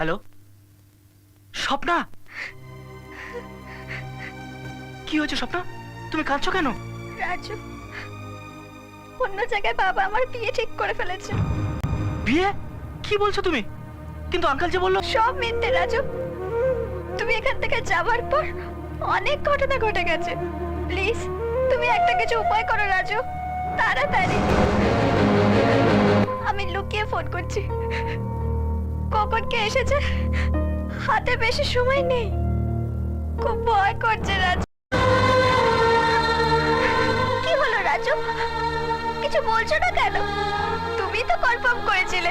Hello? Swapna? কি হয়েছে স্বপ্না? তুমি কাঁদছো কেন? রাজু অন্য জায়গায় বাবা আমার বিয়ে ঠিক করে ফেলেছে। বিয়ে? কি বলছো তুমি? কিন্তু আঙ্কেল যে বলল সব মিথ্যে রাজু। তুমি এখান থেকে যাওয়ার পর অনেক ঘটনা ঘটে গেছে। প্লিজ তুমি একটা কিছু উপায় করো রাজু। তাড়াতাড়ি। আমি লুকিয়ে ফোন করছি। কখন কে এসেছে? হাতে বেশি সময় নেই। খুব ভয় করছে রাজু। কি হলো রাজু? কিছু বলছো না কেন? তুমি তো কনফার্ম করেছিলে।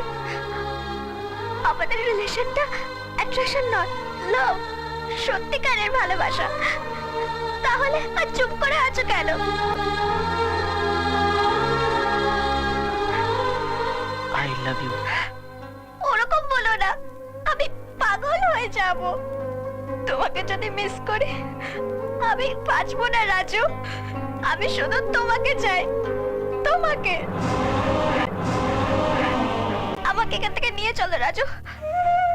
আমাদের রিলেশনটা অ্যাট্রাকশন নয় লাভ সত্যিকারের ভালোবাসা। তাহলে আর চুপ করে আছো কেন? আই লাভ ইউ যাব। তোমাকে যদি মিস করি, আমি বাঁচবো না, রাজু। আমি শুধু তোমাকে চাই। তোমাকে। আমাকে এখান থেকে নিয়ে চলো, রাজু।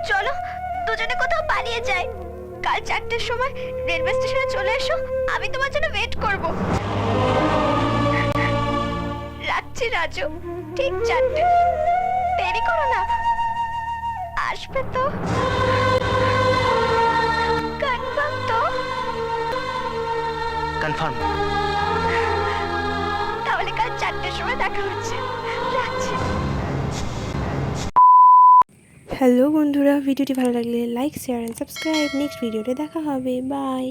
চলো, দুজনে কোথাও পালিয়ে যাই। কাল চারটের সময় রেলওয়ে স্টেশনে চলে এসো। আমি তোমার জন্য ওয়েট করব। রাখছি, রাজু। ঠিক চারটে। দেরি করো না। আসবে তো। কনফার্ম তাহলে কাল চারটের সময় দেখা হচ্ছে। রাখছি। হ্যালো বন্ধুরা ভিডিওটি ভালো লাগলে like share and subscribe next ভিডিওতে দেখা হবে। বাই